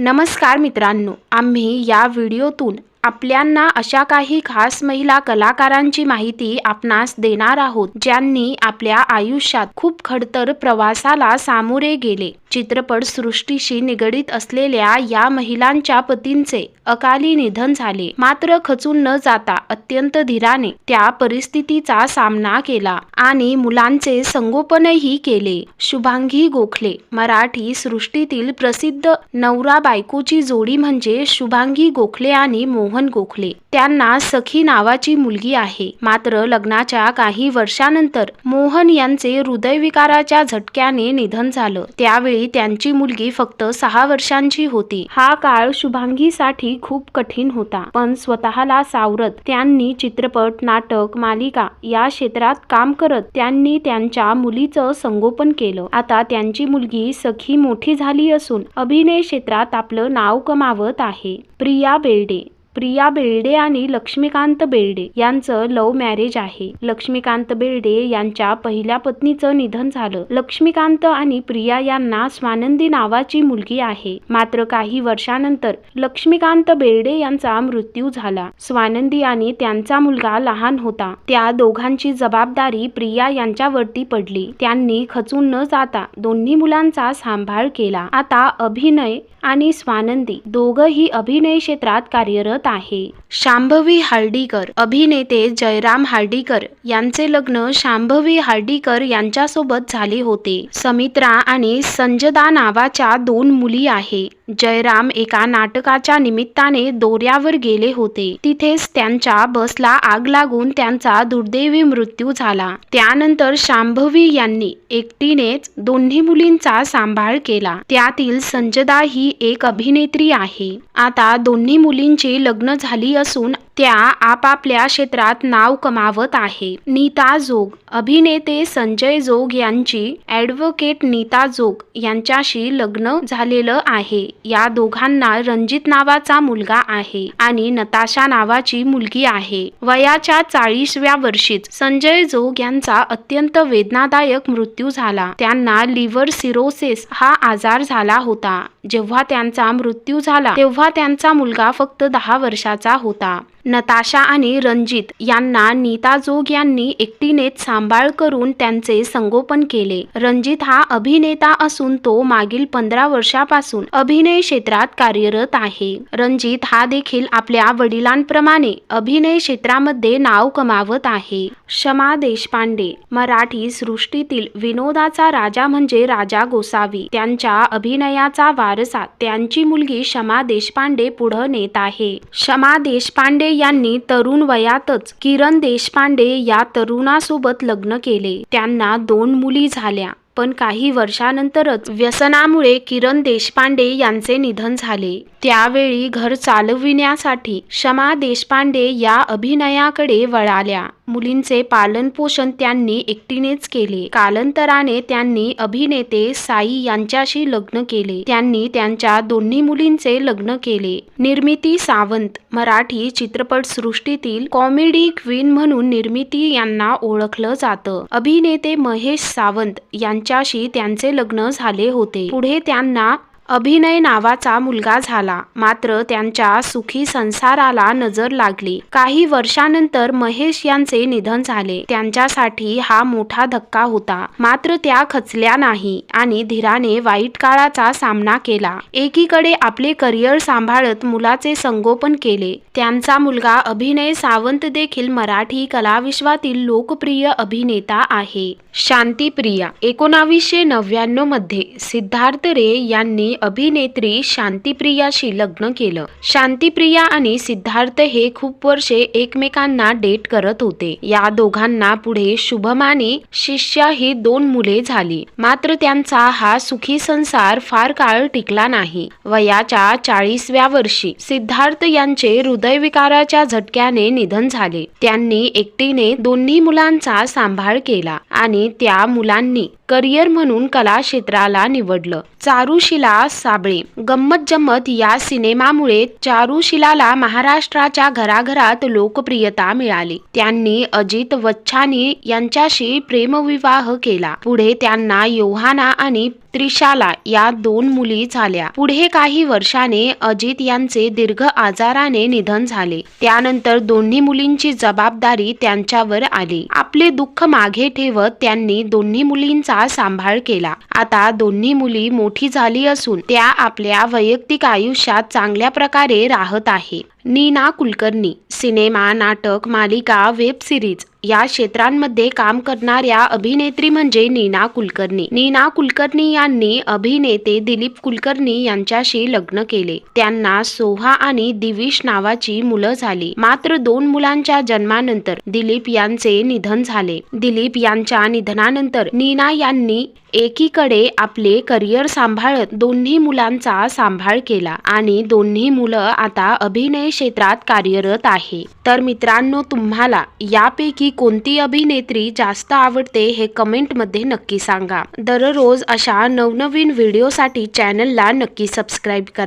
नमस्कार मित्रांनो आम्ही या व्हिडिओतून आपल्यांना अशा काही खास महिला कलाकारांची माहिती आपणास देणार आहोत ज्यांनी आपल्या आयुष्यात खूप खडतर प्रवासाला सामोरे गेले. चित्रपट सृष्टीशी निगडीत असलेल्या या महिलांच्या पतींचे अकाली निधन झाले. मात्र खचून न जाता अत्यंत धीराने त्या परिस्थितीचा सामना केला आणि मुलांचे संगोपनही केले. शुभांगी गोखले मराठी सृष्टीतील प्रसिद्ध नवरा बायकोची जोडी म्हणजे शुभांगी गोखले आणि मोहन गोखले. त्यांना सखी नावाची मुलगी आहे. मात्र लग्नाच्या काही वर्षानंतर मोहन यांचे हृदयविकाराच्या झटक्याने निधन झालं. त्यावेळी त्यांची मुलगी फक्त सहा वर्षांची होती. हा काळ शुभांगीसाठी खूप कठीण होता. पण स्वतःला सावरत त्यांनी चित्रपट नाटक मालिका या क्षेत्रात काम करत त्यांनी त्यांच्या मुलीचं संगोपन केलं. आता त्यांची मुलगी सखी मोठी झाली असून अभिनय क्षेत्रात आपलं नाव कमावत आहे. प्रिया बेर्डे. प्रिया बेर्डे आणि लक्ष्मीकांत बेर्डे यांचं लव्ह मॅरेज आहे. लक्ष्मीकांत बेर्डे यांच्या पहिल्या पत्नीचं निधन झालं. लक्ष्मीकांत आणि प्रिया यांना स्वानंदी नावाची मुलगी आहे. मात्र काही वर्षानंतर लक्ष्मीकांत बेर्डे यांचा मृत्यू झाला. स्वानंदी आणि त्यांचा मुलगा लहान होता. त्या दोघांची जबाबदारी प्रिया यांच्यावरती पडली. त्यांनी खचून न जाता दोन्ही मुलांचा सांभाळ केला. आता अभिनय आणि स्वानंदी दोघही अभिनय क्षेत्रात कार्यरत आहे. शांभवी हार्डीकर अभिनेते जयराम हार्डीकर यांचे लग्न शांभवी हार्डीकर यांच्यासोबत झाले होते. समित्रा आणि संजदा नावाच्या दोन मुली आहे. जयराम एका नाटकाच्या निमित्ताने दोऱ्यावर गेले होते. तिथेच त्यांच्या बसला आग लागून त्यांचा दुर्दैवी मृत्यू झाला. त्यानंतर शांभवी यांनी एकटीनेच दोन्ही मुलींचा सांभाळ केला. त्यातील संजदा ही एक अभिनेत्री आहे. आता दोन्ही मुलींची लग्न झाली असून त्या आपापल्या क्षेत्रात नाव कमावत आहे. नीता जोग. अभिनेते संजय जोग यांची ॲडव्होकेट नीता जोग यांच्याशी लग्न झालेलं आहे. या दोघांना रंजित नावाचा मुलगा आहे आणि नताशा नावाची मुलगी आहे. वयाच्या चाळीसव्या वर्षीच संजय जोग यांचा अत्यंत वेदनादायक मृत्यू झाला. त्यांना लिव्हर सिरोसिस हा आजार झाला होता. जेव्हा त्यांचा मृत्यू झाला तेव्हा त्यांचा मुलगा फक्त दहा वर्षाचा होता. नताशा आणि रणजित यांना नीता जोग यांनी एकटीनेच सांभाळ करून त्यांचे संगोपन केले. रणजित हा अभिनेता असून तो मागील पंधरा वर्षापासून अभिनय क्षेत्रात कार्यरत आहे. रणजित हा देखील आपल्या वडिलांप्रमाणे अभिनय क्षेत्रामध्ये नाव कमावत आहे. शमा देशपांडे मराठी सृष्टीतील विनोदाचा राजा म्हणजे राजा गोसावी. त्यांच्या अभिनयाचा वारसा त्यांची मुलगी शमा देशपांडे पुढे नेत आहे. क्षमा देशपांडे यांनी तरुण वयातच किरण देशपांडे या तरुणासोबत लग्न केले. त्यांना दोन मुली झाल्या पण काही वर्षानंतरच व्यसनामुळे किरण देशपांडे यांचे निधन झाले. त्यावेळी घर चालविण्यासाठी क्षमा देशपांडे या अभिनयाकडे वळाल्या. मुलींचे पालनपोषण त्यांनी एकटीनेच केले. कालांतराने त्यांनी अभिनेते साई यांच्याशी लग्न केले. त्यांनी त्यांच्या दोन्ही मुलींचे लग्न केले. निर्मिती सावंत मराठी चित्रपट सृष्टीतील कॉमेडी क्वीन म्हणून निर्मिती यांना ओळखलं जातं. अभिनेते महेश सावंत यांच्याशी त्यांचे लग्न झाले होते. पुढे त्यांना अभिनय नावाचा मुलगा झाला. मात्र त्यांच्या सुखी संसाराला नजर लागली. काही वर्षानंतर महेश यांचे निधन झाले. त्यांच्यासाठी हा मोठा धक्का होता. मात्र त्या खचल्या नाही आणि धीराने वाईट काळाचा सामना केला. एकीकडे आपले करिअर सांभाळत मुलाचे संगोपन केले. त्यांचा मुलगा अभिनय सावंत देखील मराठी कलाविश्वातील लोकप्रिय अभिनेता आहे. शांतीप्रिया एकोणावीसशे नव्याण्णवमध्ये सिद्धार्थ रे यांनी अभिनेत्री शांतीप्रियाशी लग्न केलं. शांतीप्रिया आणि सिद्धार्थ हे खूप वर्षे एकमेकांना डेट करत होते. या दोघांना पुढे शुभमानी शिष्या ही दोन मुले झाली. मात्र त्यांचा हा सुखी संसार फार काळ टिकला नाही. वयाच्या चाळीसव्या वर्षी सिद्धार्थ यांचे हृदयविकाराच्या झटक्याने निधन झाले. त्यांनी एकटीने दोन्ही मुलांचा सांभाळ केला आणि त्या मुलांनी करिअर म्हणून कला क्षेत्राला निवडलं. चारुशिला साबळे. गंमत जम्मत या सिनेमामुळे चारुशिलाला महाराष्ट्राच्या घराघरात लोकप्रियता मिळाली. त्यांनी अजित वच्छानी यांच्याशी प्रेमविवाह केला. पुढे त्यांना योहाना आणि त्रिशाला या दोन मुली झाल्या. पुढे काही वर्षाने अजित यांचे दीर्घ आजाराने निधन झाले. त्यानंतर दोन्ही मुलींची जबाबदारी त्यांच्यावर आली. आपले दुःख मागे ठेवत त्यांनी दोन्ही मुलींचा सांभाळ केला. आता दोन्ही मुली मोठी झाली असून त्या आपल्या वैयक्तिक आयुष्यात चांगल्या प्रकारे राहत आहे. नीना कुलकर्णी सिनेमा नाटक मालिका वेब सिरीज या क्षेत्रांमध्ये काम करणाऱ्या अभिनेत्री म्हणजे नीना कुलकर्णी. नीना कुलकर्णी यांनी अभिनेते दिलीप कुलकर्णी यांच्याशी लग्न केले. त्यांना सोहा आणि दिविश नावाची मुलं झाली. मात्र दोन मुलांच्या जन्मानंतर दिलीप यांचे निधन झाले. दिलीप यांच्या निधनानंतर नीना यांनी एकीकडे आपले करिअर सांभाळत दोन्ही मुलांचा सांभाळ केला आणि दोन्ही मुलं आता अभिनय क्षेत्रात कार्यरत आहे. तर मित्रांनो तुम्हाला यापैकी कोणती अभिनेत्री जास्त आवडते हे कमेंटमध्ये नक्की सांगा. दररोज अशा नवनवीन व्हिडिओसाठी चॅनलला नक्की सबस्क्राईब करा.